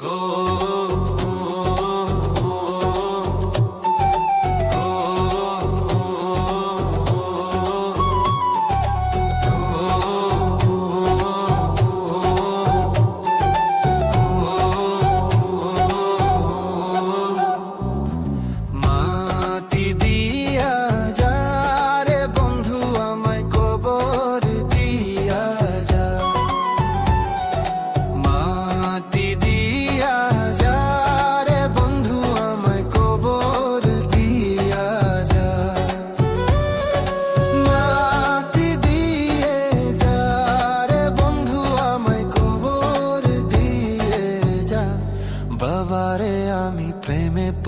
go.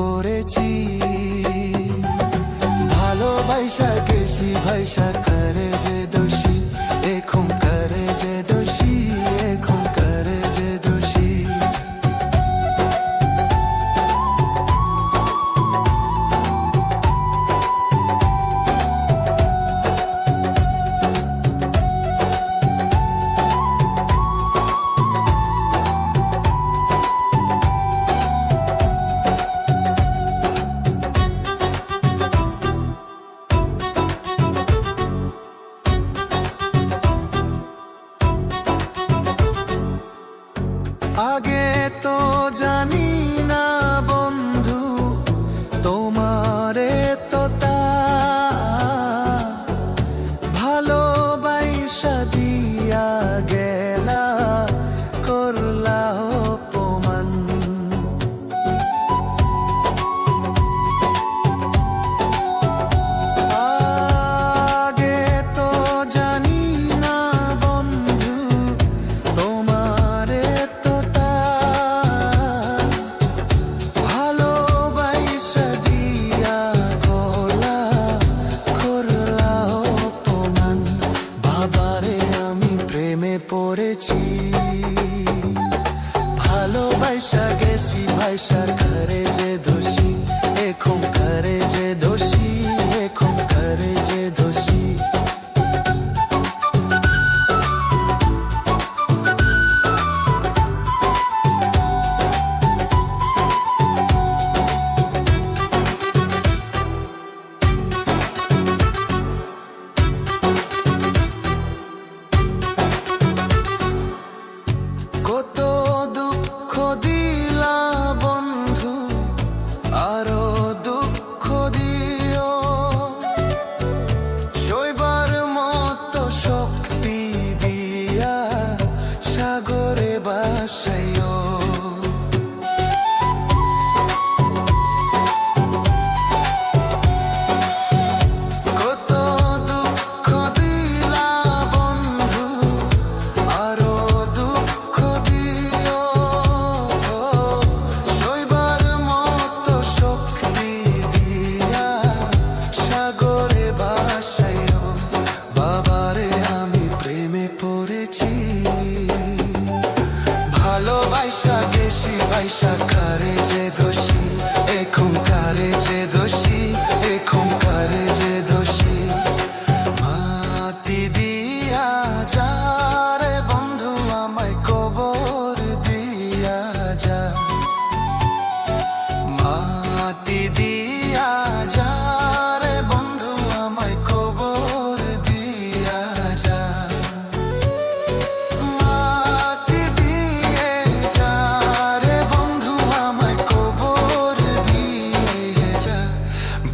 পড়েছি। ভালোবাসা কেসি ভাইসা করে যে দোষী। তো জানি পড়েছি। ভালোবাসা গেছি ভাইসার ঘরে যে দোষী। কত দুঃখ দি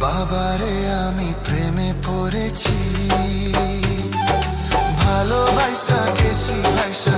বাবারে আমি প্রেমে পড়েছি। ভালোবাসা কেশি ভাইসা